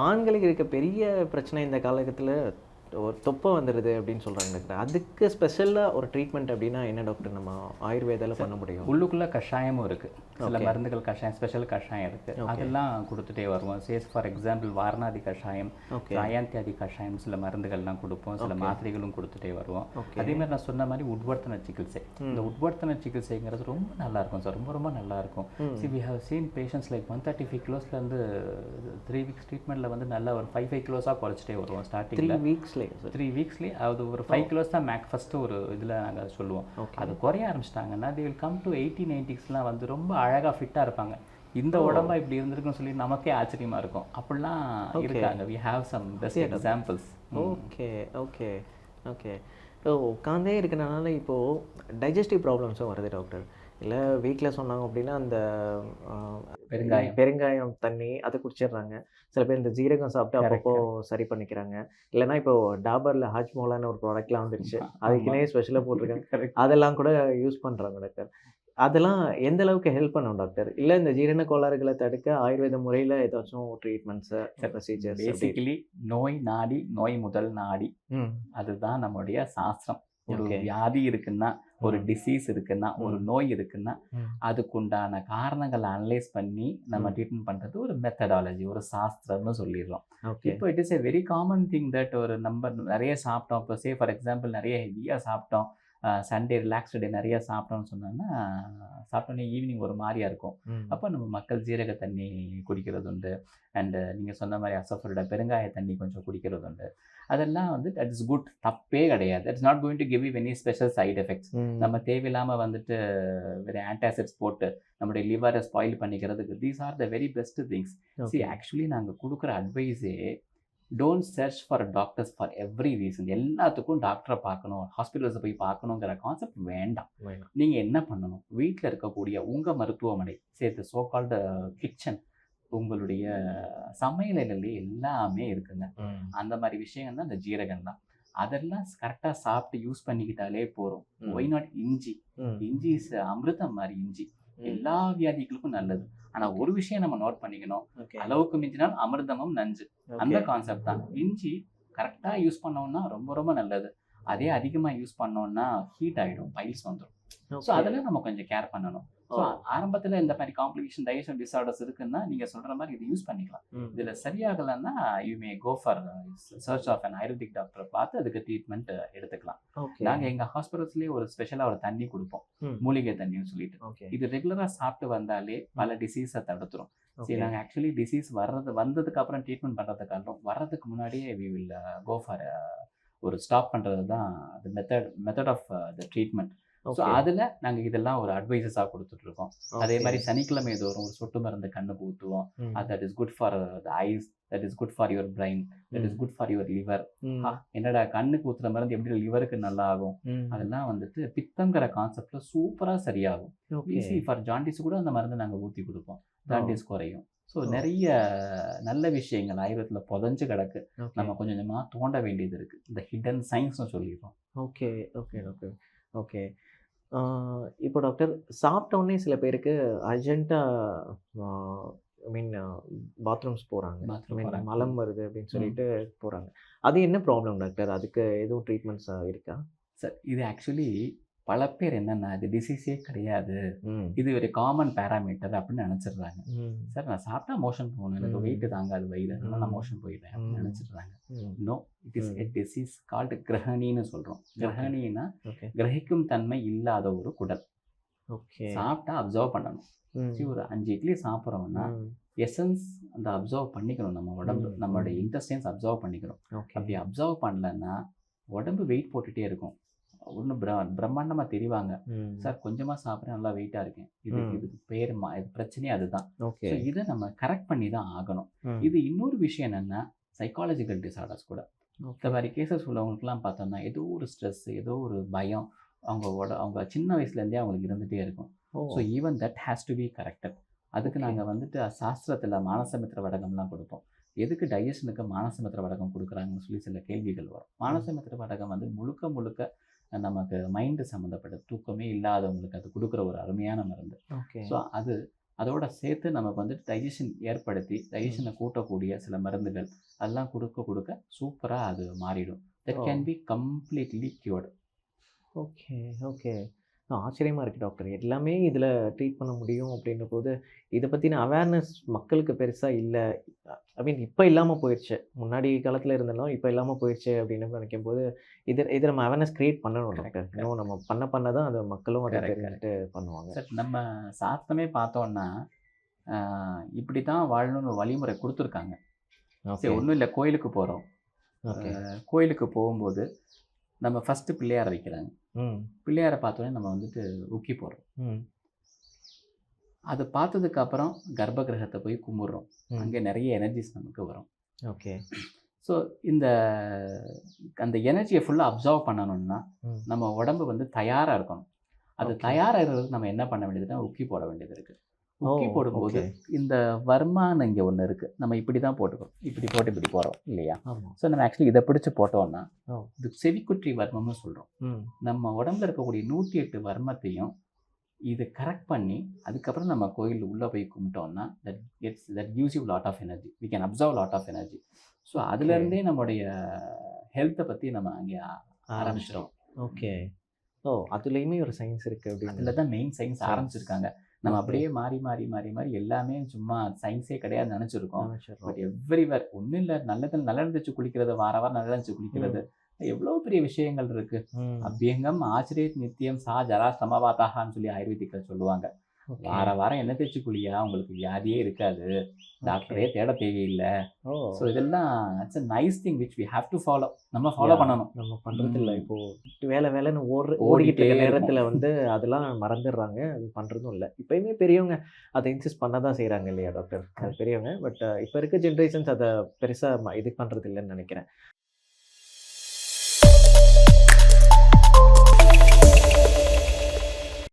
ஆண்களுக்கு இருக்க பெரிய பிரச்சனை இந்த காலகட்டத்தில் ஒரு தொப்பை வந்துடுது அப்படின்னு சொல்கிறாங்க டாக்டர் அதுக்கு ஸ்பெஷலாக ஒரு ட்ரீட்மெண்ட் அப்படின்னா என்ன டாக்டர் நம்ம ஆயுர்வேதால பண்ண முடியும்? உள்ளுக்குள்ள கஷாயமும் இருக்கு. சில மருந்துகள் கஷாயம் ஸ்பெஷல் கஷாயம் இருக்கு. அதெல்லாம் கொடுத்துட்டே வருவோம். சேஸ் ஃபார் எக்ஸாம்பிள் வாரணாதி கஷாயம் Okay. அயாந்தியாதி கஷாயம் சில மருந்துகள்லாம் கொடுப்போம். சில மாத்திரைகளும் கொடுத்துட்டே வருவோம். அதே மாதிரி நான் சொன்ன மாதிரி உட்வர்த்தன சிகிச்சை. இந்த உட்வர்த்தன சிகிச்சைங்கிறது ரொம்ப நல்லா இருக்கும் சார். ரொம்ப ரொம்ப நல்லா இருக்கும் see we have seen patients like one thirty five கிலோஸ்லேருந்து three weeks ட்ரீட்மெண்ட்டில் வந்து நல்லா ஒரு ஃபைவ் ஃபைவ் கிலோஸாக குறைச்சிட்டே வருவோம் த்ரீ ஸ்டார்டிங்கில் வீக்ஸ்லேயே த்ரீ வீக்ஸ்லேயே அது ஒரு ஃபைவ் கிலோஸ் தான் மேக் ஃபஸ்ட்டு ஒரு இதில் நாங்கள் சொல்லுவோம். அது குறைய ஆரம்பிச்சிட்டாங்கன்னா they will come to eighty நைன்டிஸ்லாம் வந்து ரொம்ப அழகாக ஃபிட்டாக இருப்பாங்க. இந்த உடம்பா இப்படி இருந்திருக்குன்னு சொல்லி நமக்கே ஆச்சரியமா இருக்கும். அப்படிலாம் இருக்காங்க. We have some best examples okay okay okay oh உட்காந்தே இருக்கனால இப்போது டைஜஸ்டிவ் ப்ராப்ளம்ஸும் வருது டாக்டர் இல்லை வீட்டில் சொன்னாங்க அப்படின்னா அந்த பெருங்காயம். பெருங்காயம் தண்ணி அதை குடிச்சிடுறாங்க சில பேர் இந்த ஜீரகம் சாப்பிட்டு அப்பப்போ சரி பண்ணிக்கிறாங்க. இல்லைன்னா இப்போ டாபரில் ஹாஜ்மோலான்னு ஒரு ப்ராடக்ட்லாம் வந்துருச்சு. அதுக்குன்னே ஸ்பெஷலாக போட்டிருக்காங்க. அதெல்லாம் கூட யூஸ் பண்ணுறாங்க டாக்டர் அதெல்லாம் எந்த அளவுக்கு ஹெல்ப் பண்ணும் டாக்டர் இல்லை இந்த ஜீரண கோளாறுகளை தடுக்க ஆயுர்வேத முறையில் ஏதாச்சும் ட்ரீட்மெண்ட்ஸு ப்ரொசீஜர்ஸ் பேசிக்கலி நோய் நாடி நோய் முதல் நாடி. அதுதான் நம்முடைய சாஸ்திரம். ஒரு. வியாதி இருக்குன்னா ஒரு டிசீஸ் இருக்குன்னா ஒரு நோய் இருக்குன்னா. அதுக்குண்டான காரணங்களை அனலைஸ் பண்ணி நம்ம. ட்ரீட்மெண்ட் பண்றது ஒரு மெத்தடாலஜி ஒரு சாஸ்திரம்னு சொல்லிடுறோம் ஓகே இப்போ it is a very common thing that ஒரு நம்ம நிறைய சாப்பிட்டோம் இப்போ சே ஃபார் எக்ஸாம்பிள் நிறைய ஹெவியாக சாப்பிட்டோம் சண்டே ரிலாக்ஸ்டு டே நிறைய சாப்பிட்டோம்னு சொன்னோன்னா சாப்பிட்டோன்னே ஈவினிங் ஒரு மாதிரியா இருக்கும். அப்போ நம்ம மக்கள் ஜீரக தண்ணி குடிக்கிறது உண்டு. அண்டு நீங்கள் சொன்ன மாதிரி அசஃபரோட பெருங்காய தண்ணி கொஞ்சம் குடிக்கிறது உண்டு. அதெல்லாம் வந்து தட் இஸ் குட் தப்பே கிடையாது. It's not going to give you any special side effects. நம்ம தேவையில்லாமல் வந்துட்டு வேறு ஆன்டாசிட்ஸ் போட்டு நம்முடைய லிவரை ஸ்பாயில் பண்ணிக்கிறதுக்கு these are the very best things see. Actually நாங்கள் கொடுக்குற அட்வைஸே don't search for doctors for every reason எல்லாத்துக்கும் டாக்டரை பார்க்கணும் ஹாஸ்பிட்டல்ஸை போய் பார்க்கணுங்கிற கான்செப்ட் வேண்டாம். நீங்கள் என்ன பண்ணணும் வீட்டில் இருக்கக்கூடிய உங்கள் மருத்துவமனை சேர்த்து சோ கால்டு கிச்சன் உங்களுடைய சமையலிலே எல்லாமே இருக்குங்க. அந்த மாதிரி விஷயங்கள் தான் இந்த ஜீரகம் தான் அதெல்லாம் கரெக்டாக சாப்பிட்டு யூஸ் பண்ணிக்கிட்டாலே போகிறோம். ஒய் நாட் இஞ்சி. இஞ்சி இஸ் அமிர்தம் மாதிரி இஞ்சி. எல்லா வியாதிகளுக்கும் நல்லது. ஆனா ஒரு விஷயம் நம்ம நோட் பண்ணிக்கணும். அளவுக்கு மிஞ்சினால் அமிர்தமும் நஞ்சு. அந்த கான்செப்ட் தான். இஞ்சி கரெக்டா யூஸ் பண்ணோம்னா ரொம்ப ரொம்ப நல்லது. அதே அதிகமா யூஸ் பண்ணோம்னா ஹீட் ஆயிடும் பைல்ஸ் வந்துடும் ஸோ. அதெல்லாம் நம்ம கொஞ்சம் கேர் பண்ணணும் ஸோ ஓ. ஆரம்பத்துல இந்த மாதிரி காம்ப்ளிகேஷன் டைஜஷன் டிசார்டர்ஸ் இருக்குன்னா நீங்க சொல்ற மாதிரி இது யூஸ் பண்ணிக்கலாம். இதுல சரியாகலைன்னா you may go for search of an ayurvedic டாக்டரை பார்த்து அதுக்கு ட்ரீட்மெண்ட் எடுத்துக்கலாம் Okay. நாங்க எங்க ஹாஸ்பிட்டல்ஸ்லயே ஒரு ஸ்பெஷலா ஒரு தண்ணி கொடுப்போம். மூலிகை தண்ணின்னு சொல்லிட்டு. இது ரெகுலரா சாப்பிட்டு வந்தாலே பல டிசீஸை தடுத்துரும். சரி நாங்கள் ஆக்சுவலி டிசீஸ் வர்றது வந்ததுக்கு அப்புறம் ட்ரீட்மெண்ட் பண்ணுறதுக்காக வர்றதுக்கு முன்னாடியே வி வில் கோ ஃபார் ஒரு ஸ்டாப் பண்ணுறது தான் method method of the treatment so. அதில் நாங்கள் இதெல்லாம் ஒரு அட்வைசஸாக கொடுத்துட்ருக்கோம் அதே. மாதிரி சனிக்கிழமை தோறும் ஒரு சொட்டு மருந்து கண்ணுக்கு ஊற்றுவோம். That is good for the eyes that is good for your brain that is. Good for your liver. என்னடா கண்ணுக்கு ஊற்றுற மருந்து எப்படி லிவருக்கு நல்லா ஆகும். அதெல்லாம் வந்துட்டு பித்தங்கிற கான்செப்ட்ல சூப்பராக சரியாகும். ஈஸி ஃபார் ஜாண்டிஸ் கூட அந்த மருந்து நாங்கள் ஊற்றி கொடுப்போம் ஜாண்டிஸ் குறையும் ஸோ Oh. நிறைய நல்ல விஷயங்கள் ஆயுர்வேதத்தில் புதஞ்சு கிடக்கு. நம்ம கொஞ்சம் கொஞ்சமாக தோண்ட வேண்டியது இருக்கு இந்த ஹிடன் சயின்ஸ்னு சொல்லிடுறோம் ஓகே ஓகே டாக்டர் ஓகே இப்போ டாக்டர் சாப்பிட்ட உடனே சில பேருக்கு அர்ஜென்ட்டாக ஐ மீன் பாத்ரூம்ஸ் போகிறாங்க. மலம் வருது அப்படின்னு சொல்லிட்டு போகிறாங்க அது என்ன ப்ராப்ளம் டாக்டர்? அதுக்கு எதுவும் ட்ரீட்மெண்ட்ஸ் இருக்கா? சார் இது ஆக்சுவலி பல பேர் என்னன்னா இது டிசீஸே கிடையாது. இது ஒரு காமன் பேராமீட்டர் அப்படின்னு நினச்சிடுறாங்க. சார் நான் சாப்பிட்டா மோஷன் போகணும். எனக்கு. வெயிட் தாங்காது வயிறு. அதனால நான். மோஷன் போயிடுறேன் அப்படின்னு. நினச்சிடுறாங்க. No it is. A disease called கிரகணின்னு சொல்கிறோம் கிரகணின்னா கிரகிக்கும் தன்மை இல்லாத ஒரு குடல். ஓகே. சாப்பிட்டா அப்சர்வ் பண்ணணும். சரி, ஒரு அஞ்சு இட்லி சாப்பிட்றோம்னா. எசன்ஸ் அந்த அப்சர்வ் பண்ணிக்கணும். நம்ம உடம்பு நம்மளுடைய. இன்டெஸ்டைன்ஸ் அப்சர்வ் பண்ணிக்கணும். ஓகே. அப்படி அப்சர்வ் பண்ணலன்னா உடம்பு வெயிட் போட்டுட்டே இருக்கும். ஒன்று பிர பிரம்மாண்டமாக தெரிவாங்க. சார் கொஞ்சமாக சாப்பிட்றேன் நல்லா வெயிட்டாக இருக்கேன். இது. இதுக்கு பேர் மா இது பிரச்சனையே அதுதான். ஓகே. ஸோ இதை நம்ம கரெக்ட் பண்ணி தான் ஆகணும். இது இன்னொரு விஷயம் என்னென்னா சைக்காலஜிக்கல் டிசார்டர்ஸ் கூட. இந்த மாதிரி கேசஸ் உள்ளவங்களுக்குலாம் பார்த்தோம்னா ஏதோ ஒரு ஸ்ட்ரெஸ் ஏதோ ஒரு பயம் அவங்க உட அவங்க சின்ன வயசுலேருந்தே அவங்களுக்கு இருந்துகிட்டே இருக்கும். So even that has to be corrected அதுக்கு. நாங்கள் வந்துட்டு சாஸ்திரத்தில் மானசமித்திர வடகம்லாம் கொடுப்போம். எதுக்கு டைஜஷனுக்கு மானசமித்திர வடகம் கொடுக்குறாங்கன்னு சொல்லி சில கேள்விகள் வரும். மானசமித்திர வடகம் வந்து முழுக்க முழுக்க நமக்கு மைண்டு சம்மந்தப்பட்ட தூக்கமே இல்லாதவங்களுக்கு அது கொடுக்குற ஒரு அருமையான மருந்து. ஓகே. ஸோ அது அதோட சேர்த்து நமக்கு வந்துட்டு டைஜஷன் ஏற்படுத்தி டைஜஷனை கூட்டக்கூடிய சில மருந்துகள் அதெல்லாம் கொடுக்க கொடுக்க சூப்பராக அது மாறிடும். That. Can be completely cured okay okay. ஆச்சரியமாக இருக்குது டாக்டர். எல்லாமே இதில் ட்ரீட் பண்ண முடியும் அப்படின்ற போது இதை பற்றின அவேர்னஸ் மக்களுக்கு பெருசாக இல்லை. ஐ மீன் இப்போ இல்லாமல் போயிடுச்சு முன்னாடி காலத்தில் இருந்தாலும் இப்போ இல்லாமல் போயிடுச்சு அப்படின்னு நினைக்கும் போது இது இதை நம்ம அவேர்னஸ் க்ரியேட் பண்ணணும் டாக்டர். இன்னும் நம்ம பண்ண பண்ண தான் அது மக்களும் அதை தெரிஞ்சுட்டு பண்ணுவாங்க. சார் நம்ம சாஸ்திரமே பார்த்தோம்னா ஆஹ், இப்படி தான் வாழணும்னு வழிமுறை கொடுத்துருக்காங்க. சரி ஒன்றும் இல்லை கோயிலுக்கு போகிறோம் கோயிலுக்கு போகும்போது நம்ம ஃபஸ்ட்டு பிள்ளையாரை வைக்கிறாங்க. பிள்ளையாரை பார்த்தோன்னே நம்ம வந்துட்டு உக்கி போடுறோம் அது பார்த்ததுக்கு அப்புறம் கர்ப்ப கிரகத்தை போய் கும்பிடுறோம். அங்கே நிறைய எனர்ஜிஸ் நமக்கு வரும். ஓகே. ஸோ இந்த அந்த எனர்ஜியை ஃபுல்லாக அப்சர்வ் பண்ணணும்னா நம்ம உடம்பு வந்து தயாராக இருக்கணும். அது. தயாராக இருக்கிறதுக்கு நம்ம என்ன பண்ண வேண்டியதுன்னா உக்கி போட வேண்டியது இருக்குது உக்கி ஓ, போடும்போது. இந்த வர்மான்னு இங்கே ஒன்று இருக்குது நம்ம இப்படி தான் போட்டுக்கிறோம் இப்படி போட்டு இப்படி போகிறோம் இல்லையா? ஸோ நம்ம ஆக்சுவலி இதை பிடிச்சு போட்டோம்னா. இது செவிக்குற்றி வர்மம்னு சொல்கிறோம் நம்ம உடம்புல இருக்கக்கூடிய நூற்றி எட்டு வர்மத்தையும் இது கரெக்ட் பண்ணி அதுக்கப்புறம் நம்ம கோயில் உள்ளே போய் கும்பிட்டோம்னா that gets that gives you lot of energy we can observe lot of energy so அதுலேருந்தே நம்முடைய ஹெல்த்தை பற்றி நம்ம அங்கே ஆரம்பிச்சிடும் ஓகே ஓ அதுலேயுமே ஒரு சயின்ஸ் இருக்குது அப்படின்னு அதில் தான் மெயின் சயின்ஸ். ஆரம்பிச்சிருக்காங்க. நம்ம. அப்படியே மாறி மாறி மாறி மாறி எல்லாமே சும்மா சயின்ஸே கிடையாது நினச்சிருக்கோம். பட் எவ்ரிவேர் ஒன்றும் இல்லை நல்லது நல்லா இருந்துச்சு குளிக்கிறது வார வாரம் நல்லா இருந்துச்சு குளிக்கிறது எவ்வளோ பெரிய விஷயங்கள் இருக்கு ம். அபியங்கம் ஆச்சரியத் நித்தியம் சா ஜரா சமபாத்தாகான்னு சொல்லி ஆயுர்வேதிக்கில் சொல்லுவாங்க. வார வாரம் என்ன தேய்ச்சி குளியா உங்களுக்கு வியாதியே இருக்காது. டாக்டரே தேட தேவையில்லை. ஸோ இதெல்லாம் it's a nice thing which we have to follow நம்ம ஃபாலோ. பண்ணணும். நம்ம பண்றது இல்ல. இப்போ வேலை வேலைன்னு ஓடுற ஓடிக்கிட்டே. நேரத்துல வந்து அதெல்லாம் மறந்துடுறாங்க. அது பண்றதும் இல்லை. இப்பயுமே பெரியவங்க அதை இன்சிஸ்ட் பண்ண தான் செய்றாங்க இல்லையா டாக்டர் அது பெரியவங்க. பட் இப்போ இருக்க ஜென்ரேஷன்ஸ் அதை பெருசா ம- இது பண்றது இல்லைன்னு நினைக்கிறேன்.